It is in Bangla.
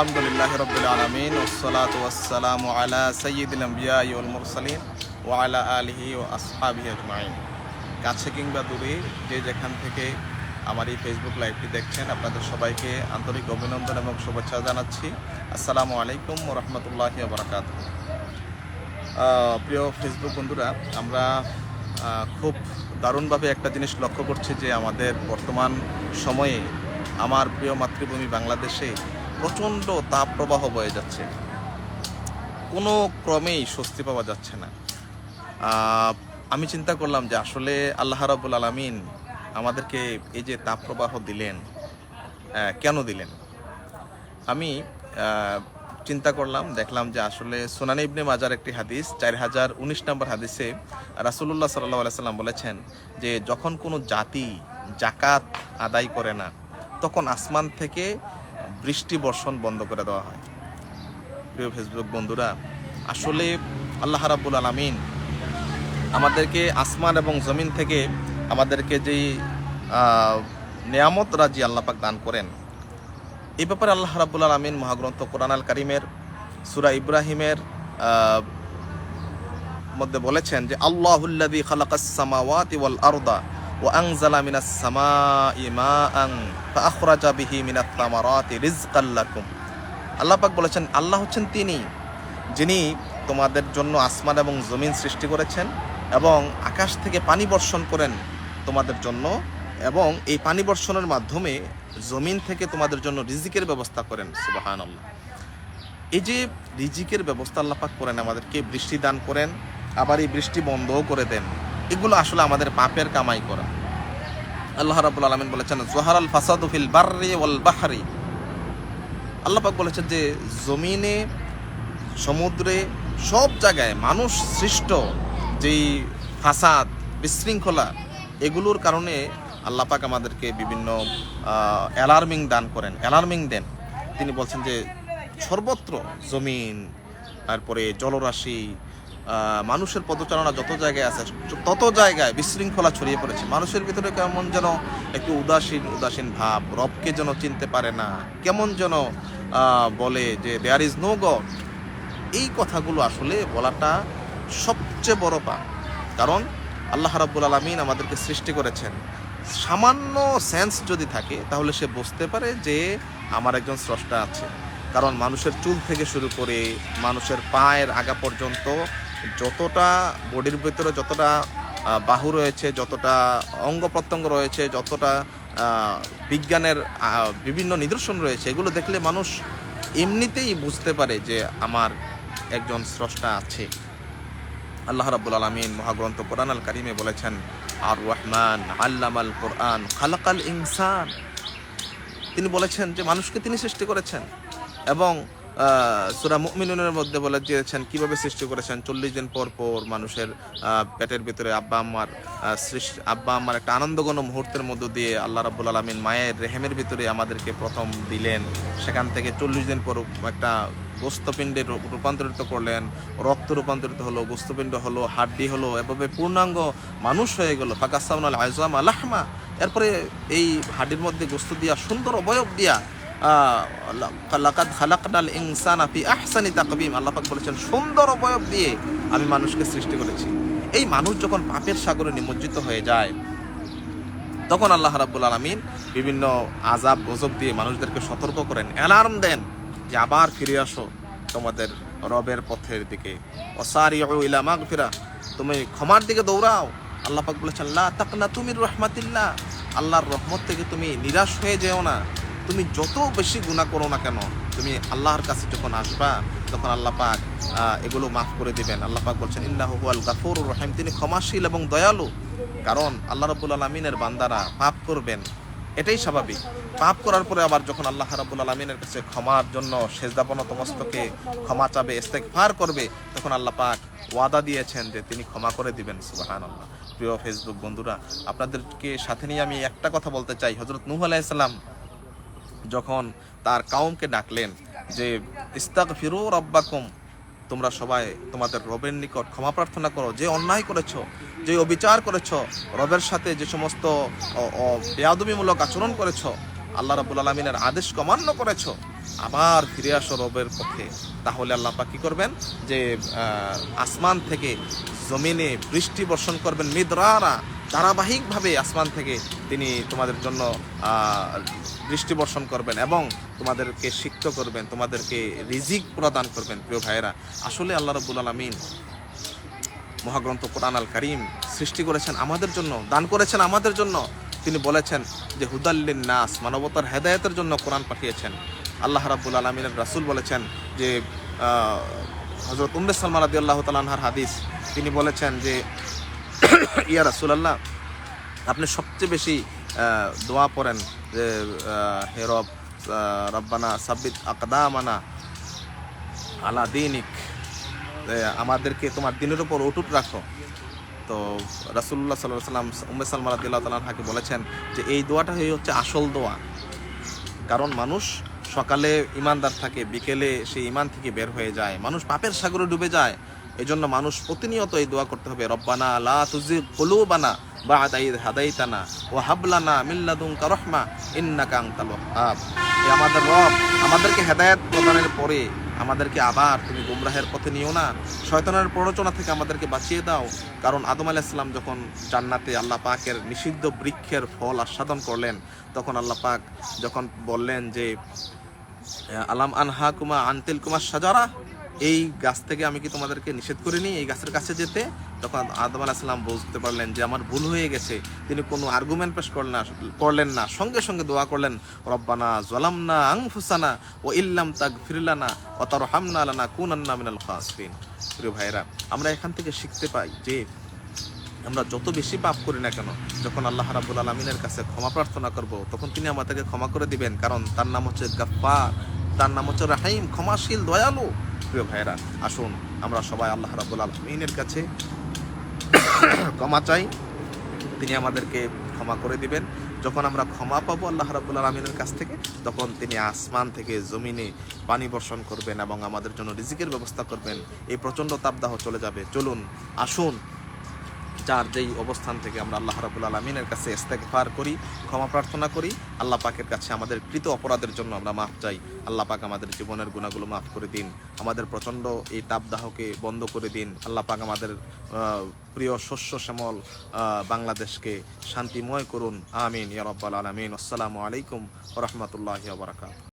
আলহামদুলিল্লাহ রবিল আলমিন ওসলাত ওয়াসালাম আলা সৈয়দুল আম্বিয়া ইউল মুরসালিন ও আলা আলহি ও আসহাবি আজমাইন। কাছে কিংবা দূরে যে যেখান থেকে আমার এই ফেসবুক লাইভটি দেখছেন, আপনাদের সবাইকে আন্তরিক অভিনন্দন এবং শুভেচ্ছা জানাচ্ছি। আসসালামু আলাইকুম রহমতুল্লাহ বারাকাত প্রিয় ফেসবুক বন্ধুরা, আমরা খুব দারুণভাবে একটা জিনিস লক্ষ্য করছি যে আমাদের বর্তমান সময়ে আমার প্রিয় মাতৃভূমি বাংলাদেশে প্রচণ্ড তাপ প্রবাহ বয়ে যাচ্ছে। কোনো ক্রমেই স্বস্তি পাওয়া যাচ্ছে না। আমি চিন্তা করলাম যে আসলে আল্লাহ রাবুল আলমিন আমাদেরকে এই যে তাপ প্রবাহ দিলেন কেন দিলেন? আমি চিন্তা করলাম, দেখলাম যে আসলে সোনানি ইবনে মাজার একটি হাদিস, চার হাজার উনিশ নম্বর হাদিসে রাসুল্লাহ সাল্লাহ সাল্লাম বলেছেন যে যখন কোনো জাতি জাকাত আদায় করে না, তখন আসমান থেকে বৃষ্টি বর্ষণ বন্ধ করে দেওয়া হয়। প্রিয় ফেসবুক বন্ধুরা, আসলে আল্লাহ রাবুল আলমিন আমাদেরকে আসমান এবং জমিন থেকে আমাদেরকে যেই নেয়ামত রাজি আল্লাপাক দান করেন। এই ব্যাপারে আল্লাহ রাবুল আলমিন মহাগ্রন্থ কোরআন আল কারিমের, সুরা ইব্রাহিমের মধ্যে বলেছেন যে, আল্লাহুল্লাযী খালাকাস সামাওয়াতি ওয়াল আরদা আনজালা মিনাস সামাই মাআন ফাআখরাজা বিহি মিনাত তামারাতি রিজকাল লাকুম। আল্লাহ পাক বলেছেন, আল্লাহ হচ্ছেন তিনি যিনি তোমাদের জন্য আসমান এবং জমিন সৃষ্টি করেছেন এবং আকাশ থেকে পানি বর্ষণ করেন তোমাদের জন্য এবং এই পানি বর্ষণের মাধ্যমে জমিন থেকে তোমাদের জন্য রিজিকের ব্যবস্থা করেন সুবাহান এই যে রিজিকের ব্যবস্থা আল্লাহ পাক করেন আমাদেরকে, বৃষ্টি দান করেন, আবার এই বৃষ্টি বন্ধও করে দেন। এগুলো আসলে আমাদের পাপের কামাই করা। আল্লাহ রাবুল আলমিন বলেছেন, জোহারাল ফাসাদু ফিল বাররি ওয়াল বাহারি। আল্লাহ পাক বলেছেন যে, জমিনে, সমুদ্রে, সব জায়গায় মানুষ সৃষ্ট, যেই ফাসাদ, বিশৃঙ্খলা, এগুলোর কারণে আল্লাহ পাক আমাদেরকে বিভিন্ন অ্যালার্মিং দান করেন অ্যালার্মিং দেন। তিনি বলছেন যে, সর্বত্র জমিন, তারপরে জলরাশি মানুষের পদচারণা যত জায়গায় আছে, তত জায়গায় বিশৃঙ্খলা ছড়িয়ে পড়েছে। মানুষের ভিতরে কেমন যেন একটু উদাসীন উদাসীন ভাব, রবকে যেন চিনতে পারে না, কেমন যেন বলে যে দেয়ার ইজ নো গড এই কথাগুলো আসলে বলাটা সবচেয়ে বড় পাপ। কারণ আল্লাহ রাব্বুল আলমিন আমাদেরকে সৃষ্টি করেছেন। সামান্য সেন্স যদি থাকে, তাহলে সে বুঝতে পারে যে আমার একজন স্রষ্টা আছে। কারণ মানুষের চুল থেকে শুরু করে মানুষের পায়ের আগা পর্যন্ত যতটা বডির ভিতরে যতটা বাহু রয়েছে, যতটা অঙ্গ প্রত্যঙ্গ রয়েছে, যতটা বিজ্ঞানের বিভিন্ন নিদর্শন রয়েছে, এগুলো দেখলে মানুষ এমনিতেই বুঝতে পারে যে আমার একজন স্রষ্টা আছে। আল্লাহ রাব্বুল আলমিন মহাগ্রন্থ কোরআন আল কারিমে বলেছেন, আর রহমান আল্লামাল কোরআন খালাকাল ইনসান। তিনি বলেছেন যে, মানুষকে তিনি সৃষ্টি করেছেন এবং সুরা মুমিনুনের মধ্যে বলে দিয়েছেন, কীভাবে সৃষ্টি করেছেন? চল্লিশ দিন পর পর মানুষের পেটের ভিতরে আব্বা আম্মার সৃষ্টি, আব্বা আম্মার একটা আনন্দঘন মুহূর্তের মধ্য দিয়ে আল্লাহ রাব্বুল আলমিন মায়ের রেহেমের ভিতরে আমাদেরকে প্রথম দিলেন। সেখান থেকে চল্লিশ দিন পর একটা গোস্তপিণ্ডে রূপান্তরিত করলেন। রক্ত রূপান্তরিত হলো, গোস্তপিণ্ড হলো, হাড্ডি হলো, এভাবে পূর্ণাঙ্গ মানুষ হয়ে গেল। পাকাসাউন আল আজম আলাহমা এরপরে এই হাড্ডির মধ্যে গোস্ত দিয়া, সুন্দর অবয়ব দিয়া লাকাদ খালাকনাল ইনসানা ফি আহসানি তাকবীম। আল্লাহ পাক বলেছেন, সুন্দর অবয়ব দিয়ে আমি মানুষকে সৃষ্টি করেছি। এই মানুষ যখন পাপের সাগরে নিমজ্জিত হয়ে যায়, তখন আল্লাহ রাব্বুল আলমিন বিভিন্ন আজাব গজব দিয়ে মানুষদেরকে সতর্ক করেন, অ্যালার্ম দেন যে আবার ফিরে আসো তোমাদের রবের পথের দিকে। অসারিউ ইলা মাগফিরা, তুমি ক্ষমার দিকে দৌড়াও। আল্লাহ পাক বলেছেন, লা তাকনা তুমি রহমাতিল্লাহ। আল্লাহর রহমত থেকে তুমি নিরাশ হয়ে যেও না। তুমি যত বেশি গুনাহ করো না কেন, তুমি আল্লাহর কাছে যখন আসবা, তখন আল্লাহ পাক এগুলো মাফ করে দিবেন। আল্লাহ পাক বলছেন ইল্লাহ হুয়াল গাফুরুর রহিম তিনি ক্ষমাশীল এবং দয়ালু। কারণ আল্লাহ রাব্বুল আলমিনের বান্দারা পাপ করবেন, এটাই স্বাভাবিক। পাপ করার পরে আবার যখন আল্লাহ রাব্বুল আলমিনের কাছে ক্ষমার জন্য শেষদাপন তমস্তকে ক্ষমা চাবে, ইস্তেগফার করবে, তখন আল্লাহ পাক ওয়াদা দিয়েছেন যে তিনি ক্ষমা করে দিবেন সুবাহান আল্লাহ প্রিয় ফেসবুক বন্ধুরা, আপনাদেরকে সাথে নিয়ে আমি একটা কথা বলতে চাই। হজরত নূহ আলাইসাল্লাম যখন তার কাউমকে ডাকলেন যে ইস্তাক ফিরু রব্বাকুম। তোমরা সবাই তোমাদের রবের নিকট ক্ষমা প্রার্থনা করো। যে অন্যায় করেছ, যে অবিচার করেছ, রবের সাথে যে সমস্ত বেয়াদবিমূলক আচরণ করেছ, আল্লাহ রাবুল আলমিনের আদেশ অমান্য করেছ, আবার ফিরে আসো রবের পথে তাহলে আল্লাহ কি করবেন? যে আসমান থেকে জমিনে বৃষ্টি বর্ষণ করবেন মিদরারা ধারাবাহিকভাবে আসমান থেকে তিনি তোমাদের জন্য বৃষ্টি বর্ষণ করবেন এবং তোমাদেরকে সিক্ত করবেন, তোমাদেরকে রিজিক প্রদান করবেন, প্রিয় ভাইয়েরা। আসলে আল্লাহ রব্বুল আলমিন মহাগ্রন্থ কোরআন আল করিম সৃষ্টি করেছেন আমাদের জন্য, দান করেছেন আমাদের জন্য। তিনি বলেছেন যে হুদাল্লিন নাস মানবতার হেদায়তের জন্য কোরআন পাঠিয়েছেন। আল্লাহ রাব্বুল আলমিনের রাসুল বলেছেন যে হজরত উম্মে সালমা রাদি আল্লাহ তালানহার হাদিস। তিনি বলেছেন যে ইয়া রাসূলুল্লাহ আপনি সবচেয়ে বেশি দোয়া পড়েন যে আহ, হে রব আহ, রব্বানা সাব্বিত আকদামানা আলা দিনিক আমাদেরকে তোমার দিনের উপর অটুট রাখো। তো রাসুল্লাহ সাল্লাহ সাল্লাম উমে উম্মে সালমা রাদিল্লাহ তালাহাকে বলেছেন যে এই দোয়াটা হচ্ছে আসল দোয়া। কারণ মানুষ সকালে ইমানদার থাকে বিকেলে সেই ইমান থেকে বের হয়ে যায় মানুষ পাপের সাগরে ডুবে যায় এই জন্য মানুষ প্রতিনিয়ত এই দোয়া করতে হবে, রব্বানা লা তুজি কলুবানা বা'দা ইদ হাদাইতানা ওয়া হাবলানা মিন লাদুনকা রাহমা ইন্নাকা হে আমাদের রব, আমাদেরকে হেদায়েত প্রদানের পরে আমাদেরকে আবার তুমি গুমরাহের পথে নিও না। শয়তানের প্ররোচনা থেকে আমাদেরকে বাঁচিয়ে দাও। কারণ আদম আলাইহিস সালাম যখন জান্নাতে আল্লাহ পাকের নিষিদ্ধ বৃক্ষের ফল আস্বাদন করলেন, তখন আল্লাহ পাক যখন বললেন যে, আলাম আনহা কুমা আনতিল কুমার সাজারা এই গাছ থেকে আমি কি তোমাদেরকে নিষেধ করিনি এই গাছের কাছে যেতে তখন আদম আলাহিসাল্লাম বুঝতে পারলেন যে, আমার ভুল হয়ে গেছে। তিনি কোনো আর্গুমেন্ট পেশ করলেন না করলেন না। সঙ্গে সঙ্গে দোয়া করলেন, রব্বানা জলামনা আংফুসানা ও ইল্লাম তাক ফিরলানা ও তার হামনা আলানা কুনান্না মিনাল খাসরিন। প্রিয় ভাইরা আমরা এখান থেকে শিখতে পাই যে, আমরা যত বেশি পাপ করি না কেন, যখন আল্লাহ রাবুল আলমিনের কাছে ক্ষমা প্রার্থনা করব, তখন তিনি আমাদেরকে ক্ষমা করে দিবেন। কারণ তার নাম হচ্ছে গাফফার। তার নাম হচ্ছে রাহিম, ক্ষমাশীল, দয়ালু। প্রিয় ভাইরা আসুন, আমরা সবাই আল্লাহ রাবুল আলমিনের কাছে ক্ষমা চাই। তিনি আমাদেরকে ক্ষমা করে দিবেন। যখন আমরা ক্ষমা পাবো আল্লাহ রাবুল আলমিনের কাছ থেকে, তখন তিনি আসমান থেকে জমিনে পানি বর্ষণ করবেন এবং আমাদের জন্য রিজিকের ব্যবস্থা করবেন। এই প্রচণ্ড তাপদাহ চলে যাবে। চলুন, আসুন যার যেই অবস্থান থেকে আমরা আল্লাহ রাবুল আলমিনের কাছে ইস্তেগফার করি, ক্ষমা প্রার্থনা করি, আল্লাহ পাকের কাছে আমাদের কৃত অপরাধের জন্য আমরা মাফ চাই। আল্লাহ পাক আমাদের জীবনের গুণাগুলো মাফ করে দিন, আমাদের প্রচণ্ড এই তাপদাহকে বন্ধ করে দিন। আল্লাহ পাক আমাদের প্রিয় শস্য শ্যামল বাংলাদেশকে শান্তিময় করুন। আমিন, ইয়া রব্বাল আলমিন। আসসালামু আলাইকুম রহমতুল্লাহ বারাকাত